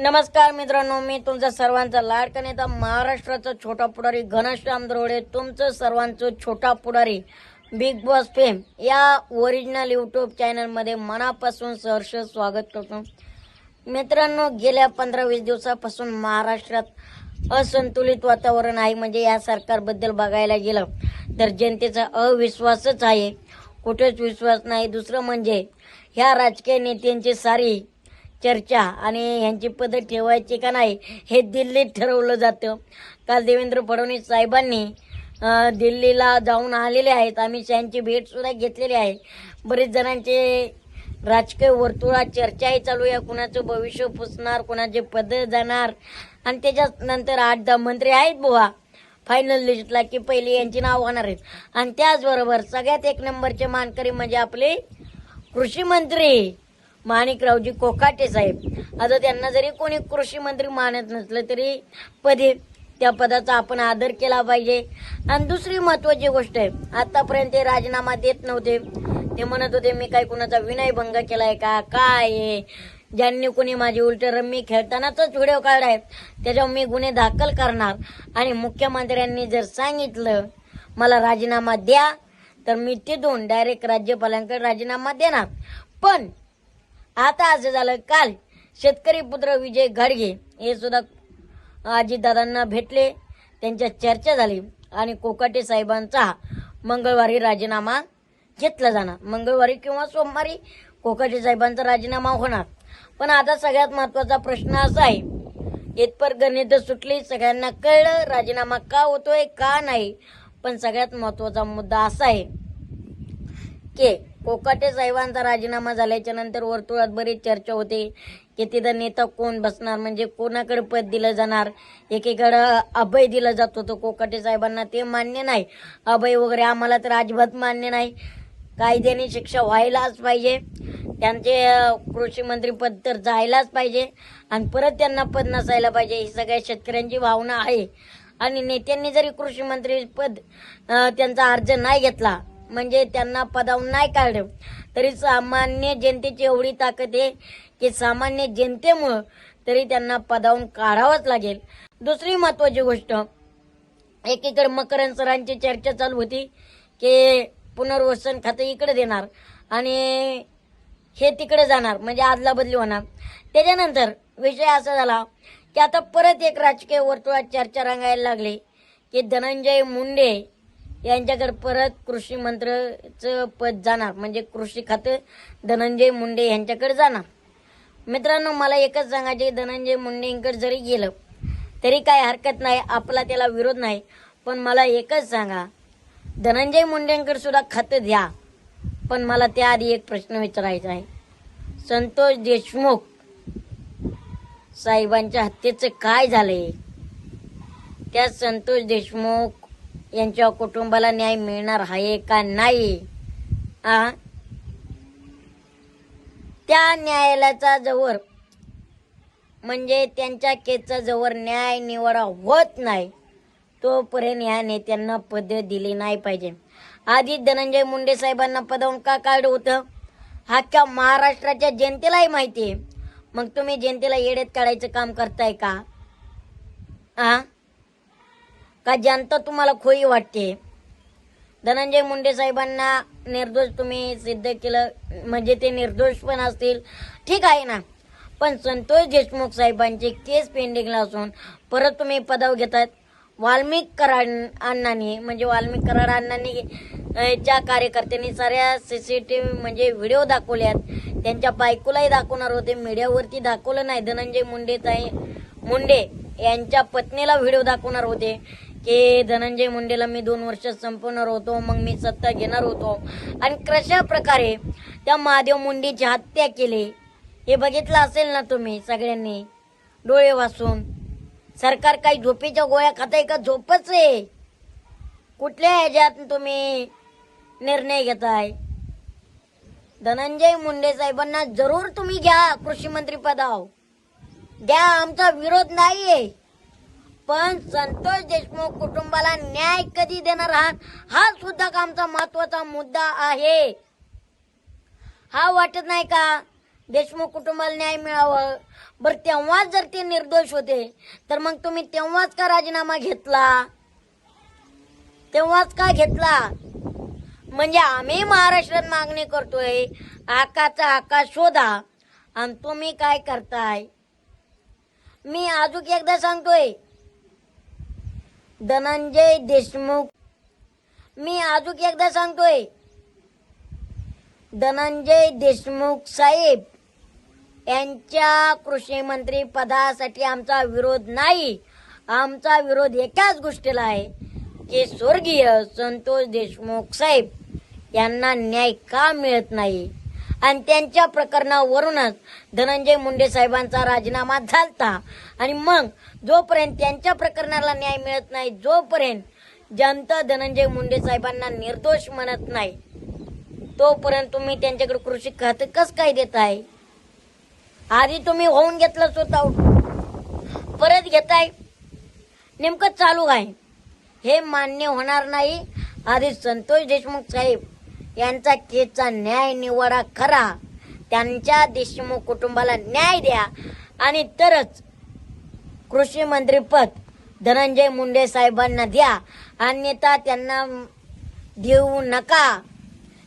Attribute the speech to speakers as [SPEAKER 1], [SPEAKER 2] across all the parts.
[SPEAKER 1] नमस्कार मित्रांनो मी तुमचा सर्वांचा लाडका नेता महाराष्ट्राचा छोटा पुढारी घनश्याम द्रोडे तुमचं सर्वांचं Chhota Pudhari Bigg Boss fame या ओरिजिनल यूट्यूब चॅनलमध्ये मनापासून सहर्ष स्वागत करतो. मित्रांनो गेल्या पंधरा वीस दिवसापासून महाराष्ट्रात असंतुलित वातावरण आहे. म्हणजे या सरकारबद्दल बघायला गेलं तर जनतेचा अविश्वासच आहे. कुठेच विश्वास नाही. दुसरं म्हणजे ह्या राजकीय नेत्यांची सारी चर्चा आणि ह्यांची पदं ठेवायची का नाही हे दिल्लीत ठरवलं जातं. काल देवेंद्र फडणवीस साहेबांनी दिल्लीला जाऊन आलेले आहेत. अमित शहाची भेटसुद्धा घेतलेली आहे. बरेच जणांचे राजकीय वर्तुळात चर्चाही चालू आहे. कुणाचं भविष्य पुसणार कुणाचे पद जाणार? आणि त्याच्यात नंतर आठ दहा मंत्री आहेत बुवा. फायनल लिस्टला की पहिले यांची नाव होणार आहेत. आणि त्याचबरोबर सगळ्यात एक नंबरचे मानकरी म्हणजे आपले कृषी मंत्री. माणिकरावजी कोकाटे साहेब. आता त्यांना जरी कोणी कृषी मंत्री मानत नसलं तरी पदे त्या पदाचा आपण आदर केला पाहिजे. आणि दुसरी महत्वाची गोष्ट आहे आतापर्यंत ते राजीनामा देत नव्हते. ते म्हणत होते मी काय कुणाचा विनयभंग केलाय का? काय आहे? ज्यांनी कोणी माझी उलट रम्मी खेळतानाच व्हिडिओ काढलाय त्याच्यावर मी गुन्हे दाखल करणार. आणि मुख्यमंत्र्यांनी जर सांगितलं मला राजीनामा द्या तर मी तिथून डायरेक्ट राज्यपालांकडे राजीनामा देणार. पण आता असं झालं काल. शेतकरी पुत्र विजय घाडगे हे सुद्धा अजितदादांना भेटले. त्यांच्या चर्चा झाली आणि कोकाटे साहेबांचा मंगळवारी राजीनामा घेतला जाणार. मंगळवारी किंवा सोमवारी कोकाटे साहेबांचा राजीनामा होणार. पण आता सगळ्यात महत्त्वाचा प्रश्न असा आहे येतपर गणित सुटली सगळ्यांना कळलं राजीनामा का होतोय का नाही. पण सगळ्यात महत्त्वाचा मुद्दा असा आहे की कोकाटे साहेबांचा राजीनामा झाल्याच्यानंतर वर्तुळात बरीच चर्चा होते. की तिथं नेता कोण बसणार? म्हणजे कोणाकडे पद दिलं जाणार? एकीकडं अभय दिलं जात होतं कोकाटे साहेबांना. ते मान्य नाही. अभय वगैरे आम्हाला तर अजिबात मान्य नाही. कायद्याने शिक्षा व्हायलाच पाहिजे. त्यांचे कृषी मंत्री पद तर जायलाच पाहिजे. आणि परत त्यांना पद नसायला पाहिजे. ही सगळ्या शेतकऱ्यांची भावना आहे. आणि नेत्यांनी जरी कृषी मंत्री पद त्यांचा अर्ज नाही घेतला म्हणजे त्यांना पदावून नाही काढलं. तरी सामान्य जनतेची एवढी ताकद आहे की सामान्य जनतेमुळं तरी त्यांना पदावून काढावंच लागेल. दुसरी महत्वाची गोष्ट एकीकडे मकरंद सरांची चर्चा चालू होती की पुनर्वसन खातं इकडे देणार आणि हे तिकडे जाणार म्हणजे आदला बदली होणार. त्याच्यानंतर विषय असा झाला की आता परत एक राजकीय वर्तुळात चर्चा रंगायला लागली की धनंजय मुंडे यांच्याकडे परत कृषी मंत्र्याचं पद जाणार. म्हणजे कृषी खातं धनंजय मुंडे यांच्याकडे जाणार. मित्रांनो मला एकच सांगायचे धनंजय मुंडेंकडे जरी गेलं तरी काय हरकत नाही आपला त्याला विरोध नाही. पण मला एकच सांगा धनंजय मुंडेंकडे सुद्धा खातं द्या. पण मला त्याआधी एक प्रश्न विचारायचा आहे. संतोष देशमुख साहेबांच्या हत्येचं काय झालंय? त्या संतोष देशमुख यांच्या कुटुंबाला न्याय मिळणार आहे का नाही? आ? त्या न्यायालयाचा जवळ म्हणजे त्यांच्या केसचा जवळ न्याय निवाडा होत नाही तोपर्यंत ह्या नेत्यांना पद दिली नाही पाहिजे. आधी धनंजय मुंडे साहेबांना पदवून का काढलं होतं? अख्ख्या महाराष्ट्राच्या जनतेलाही माहिती आहे. मग तुम्ही जनतेला येड्यात काढायचं काम करताय का? आ? का जनता तुम्हाला खोई वाटते? धनंजय मुंडे साहेबांना निर्दोष तुम्ही सिद्ध केलं म्हणजे ते निर्दोष पण असतील. ठीक आहे ना. पण संतोष देशमुख साहेबांची केस पेंडिंगला असून परत तुम्ही पदाव घेतात. वाल्मिक कराड अण्णांनी म्हणजे वाल्मिक कराड अण्णांनी च्या कार्यकर्त्यांनी साऱ्या सी सी टी व्ही म्हणजे व्हिडिओ दाखवल्यात त्यांच्या बायकोलाही दाखवणार होते. मीडियावरती दाखवलं नाही. धनंजय मुंडे मुंडे यांच्या पत्नीला व्हिडिओ दाखवणार होते. की धनंजय मुंडेला मी दोन वर्ष संपवणार होतो मग मी सत्ता घेणार होतो. आणि कशा प्रकारे त्या महादेव मुंडेची हत्या केली हे बघितलं असेल ना तुम्ही सगळ्यांनी? डोळे वाचून सरकार काही झोपेच्या गोळ्या खाताय का? झोपच आहे. कुठल्या ह्याच्यात तुम्ही निर्णय घेताय? धनंजय मुंडे साहेबांना जरूर तुम्ही घ्या कृषी मंत्री पदाव द्या आमचा विरोध नाहीये. पण संतोष देशमुख कुटुंबाला न्याय कधी देणार आहात? हा सुद्धा आमचा महत्त्वाचा मुद्दा आहे? हा वाटत नाही का? देशमुख कुटुंबाला न्याय मिळावं? बरं तेव्हाच जर ते निर्दोष होते तर मग तुम्ही तेव्हाच का राजीनामा घेतला? तेव्हाच का घेतला? म्हणजे आम्ही महाराष्ट्रात मागणी करतोय आकाचा आकाश शोधा. आणि तुम्ही काय करताय? मी अजून एकदा सांगतोय धनंजय देशमुख. मी अजून एकदा सांगतोय. धनंजय देशमुख साहेब यांच्या कृषी मंत्री पदासाठी आमचा विरोध नाही. आमचा विरोध एकाच गोष्टीला आहे की स्वर्गीय संतोष देशमुख साहेब यांना न्याय का मिळत नाही? आणि त्यांच्या प्रकरणावरूनच धनंजय मुंडे साहेबांचा राजीनामा झालता. आणि मग जोपर्यंत त्यांच्या प्रकरणाला न्याय मिळत नाही जोपर्यंत जनता धनंजय मुंडे साहेबांना निर्दोष म्हणत नाही तोपर्यंत तुम्ही त्यांच्याकडे कृषी खाते कस काय आहे? आधी तुम्ही होऊन घेतलं स्वतः परत घेताय. नेमकं चालू आहे. हे मान्य होणार नाही. आधी संतोष देशमुख साहेब यांचा केसचा न्याय निवाडा करा. त्यांच्या देशमुख कुटुंबाला न्याय द्या. आणि तरच कृषी मंत्रीपद धनंजय मुंडे साहेबांना द्या. अन्यथा त्यांना देऊ नका.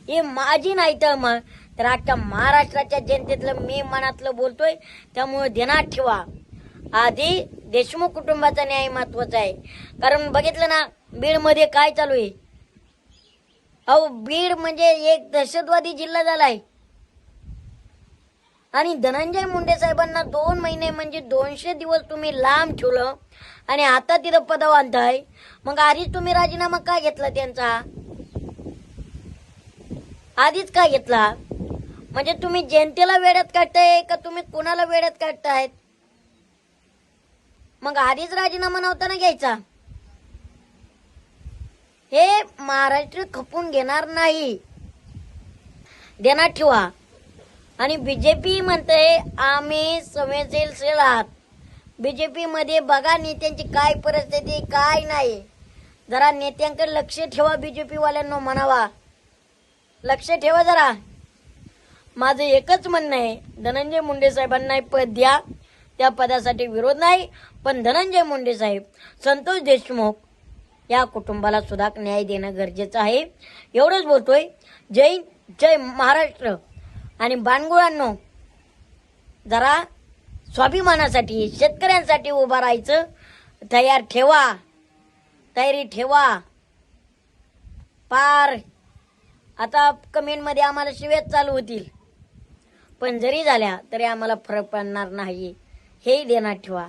[SPEAKER 1] हे माझी नाही तर मग तर आता महाराष्ट्राच्या जनतेतलं मी मनातलं बोलतोय त्यामुळे ध्यानात ठेवा. आधी देशमुख कुटुंबाचा न्याय महत्त्वाचा आहे. कारण बघितलं ना बीडमध्ये काय चालू आहे? अहो बीड म्हणजे एक दहशतवादी जिल्हा झालाय. आणि धनंजय मुंडे साहेबांना दोन महिने म्हणजे दोनशे दिवस तुम्ही लांब ठेवलं आणि आता तिथं पदाव आणताय मग आधीच तुम्ही राजीनामा का घेतला त्यांचा? आधीच का घेतला? म्हणजे तुम्ही जनतेला वेळात काढताय का तुम्ही कुणाला वेळात काढतायत? मग आधीच राजीनामा नव्हता ना घ्यायचा? हे महाराष्ट्र खपून घेणार नाही. देणार ठेवा. आणि बीजेपी म्हणते आम्ही संवेदनशील आहात. बीजेपी मध्ये बघा नेत्यांची काय परिस्थिती काय नाही. जरा नेत्यांकडे लक्ष ठेवा बीजेपी वाल्यांना म्हणावा. लक्ष ठेवा जरा. माझं एकच म्हणणं आहे धनंजय मुंडे साहेबांना पद द्या. त्या पदासाठी विरोध नाही पण धनंजय मुंडे साहेब संतोष देशमुख या कुटुंबाला सुद्धा न्याय देणं गरजेचं आहे. एवढंच बोलतोय. जय जय महाराष्ट्र. आणि बाणगुळांनो जरा स्वाभिमानासाठी शेतकऱ्यांसाठी उभं राहायचं. तयार ठेवा. तयारी ठेवा. पार. आता कमेंटमध्ये आम्हाला शिव्याच चालू होतील. पण जरी झाल्या तरी आम्हाला फरक पडणार नाही. हे देण्यात ठेवा.